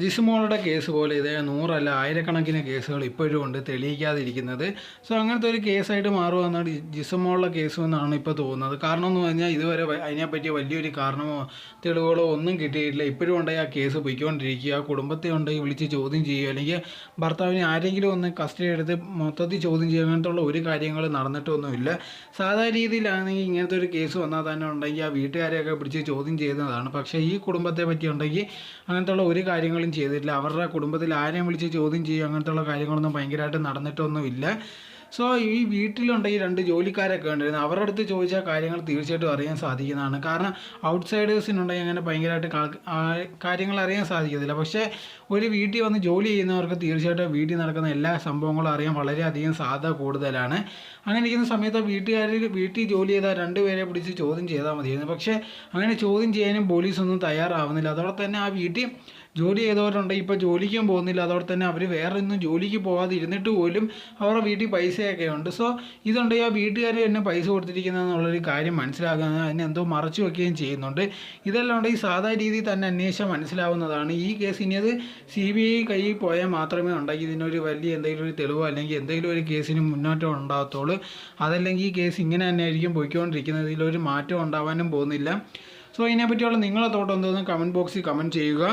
ജിസുമോളുടെ case പോലെ ഇതേ നൂറല്ല ആയിരക്കണക്കിന് കേസുകൾ ഇപ്പോഴും ഉണ്ട് തെളിയിക്കാതിരിക്കുന്നത്. സോ അങ്ങനത്തെ ഒരു കേസായിട്ട് മാറുമെന്നാണ് ജിസുമോളുടെ കേസ് എന്നാണ് ഇപ്പോൾ തോന്നുന്നത്. കാരണം എന്ന് പറഞ്ഞാൽ ഇതുവരെ അതിനെപ്പറ്റി വലിയൊരു കാരണമോ തെളിവുകളോ ഒന്നും കിട്ടിയിട്ടില്ല. ഇപ്പോഴും ഉണ്ടെങ്കിൽ ആ കേസ് പൊയ്ക്കൊണ്ടിരിക്കുക. കുടുംബത്തെ ഉണ്ടെങ്കിൽ വിളിച്ച് ചോദ്യം ചെയ്യുക. അല്ലെങ്കിൽ ഭർത്താവിനെ ആരെങ്കിലും ഒന്ന് കസ്റ്റഡി എടുത്ത് മൊത്തത്തിൽ ചോദ്യം ചെയ്യുക. അങ്ങനത്തുള്ള ഒരു കാര്യങ്ങൾ നടന്നിട്ടൊന്നുമില്ല. സാധാരണ രീതിയിലാണെങ്കിൽ ഇങ്ങനത്തെ ഒരു കേസ് വന്നാൽ തന്നെ ഉണ്ടെങ്കിൽ ആ വീട്ടുകാരെയൊക്കെ പിടിച്ച് ചോദ്യം ചെയ്യുന്നതാണ്. പക്ഷേ ഈ കുടുംബത്തെ പറ്റി ഉണ്ടെങ്കിൽ അങ്ങനത്തുള്ള ഒരു കാര്യങ്ങളും ചെയ്തിട്ടില്ല. അവരുടെ കുടുംബത്തിൽ ആരെയും വിളിച്ച് ചോദ്യം ചെയ്യുക അങ്ങനത്തുള്ള കാര്യങ്ങളൊന്നും ഭയങ്കരമായിട്ട് നടന്നിട്ടൊന്നുമില്ല. സോ ഈ വീട്ടിലുണ്ടെങ്കിൽ രണ്ട് ജോലിക്കാരൊക്കെ ഉണ്ടായിരുന്നു അവരുടെ അടുത്ത് ചോദിച്ചാൽ കാര്യങ്ങൾ തീർച്ചയായിട്ടും അറിയാൻ സാധിക്കുന്നതാണ്. കാരണം ഔട്ട്സൈഡേഴ്സിനുണ്ടെങ്കിൽ അങ്ങനെ ഭയങ്കരമായിട്ട് കാര്യങ്ങൾ അറിയാൻ സാധിക്കത്തില്ല. പക്ഷേ ഒരു വീട്ടിൽ വന്ന് ജോലി ചെയ്യുന്നവർക്ക് തീർച്ചയായിട്ടും വീട്ടിൽ നടക്കുന്ന എല്ലാ സംഭവങ്ങളും അറിയാൻ വളരെയധികം സാധ്യത കൂടുതലാണ്. അങ്ങനെ ഇരിക്കുന്ന സമയത്ത് വീട്ടുകാരിൽ വീട്ടിൽ ജോലി ചെയ്ത രണ്ടുപേരെ പിടിച്ച് ചോദ്യം ചെയ്താൽ മതിയായിരുന്നു. പക്ഷേ അങ്ങനെ ചോദ്യം ചെയ്യാനും പോലീസൊന്നും തയ്യാറാവുന്നില്ല. അതോടെ തന്നെ ആ വീട്ടിൽ ജോലി ചെയ്തവരുണ്ടെങ്കിൽ ഇപ്പോൾ ജോലിക്കും പോകുന്നില്ല. അതോടെ തന്നെ അവർ വേറെ ഒന്നും ജോലിക്ക് പോകാതെ ഇരുന്നിട്ട് പോലും അവരുടെ വീട്ടിൽ പൈസയൊക്കെ ഉണ്ട് സോ ഇതുണ്ട് ആ വീട്ടുകാർ തന്നെ പൈസ കൊടുത്തിരിക്കുന്നതെന്നുള്ളൊരു കാര്യം മനസ്സിലാക്കുന്നത് അതിനെ എന്തോ മറച്ചു വയ്ക്കുകയും ചെയ്യുന്നുണ്ട്. ഇതെല്ലാം ഉണ്ട് ഈ സാധാ രീതിയിൽ തന്നെ അന്വേഷിച്ചാൽ മനസ്സിലാവുന്നതാണ്. ഈ കേസ് ഇനി അത് സി ബി ഐ കയ്യിൽ പോയാൽ മാത്രമേ ഉണ്ടെങ്കിൽ ഇതിനൊരു വലിയ എന്തെങ്കിലും ഒരു തെളിവോ അല്ലെങ്കിൽ എന്തെങ്കിലും ഒരു കേസിന് മുന്നോട്ടം ഉണ്ടാകത്തുള്ളൂ. അതല്ലെങ്കിൽ ഈ കേസ് ഇങ്ങനെ തന്നെ ആയിരിക്കും പോയിക്കൊണ്ടിരിക്കുന്നത്. ഇതിലൊരു മാറ്റം ഉണ്ടാവാനും പോകുന്നില്ല. സോ ഇതിനെപ്പറ്റിയുള്ള നിങ്ങളെ തോട്ടം എന്തോന്ന് കമന്റ് ബോക്സിൽ കമന്റ് ചെയ്യുക.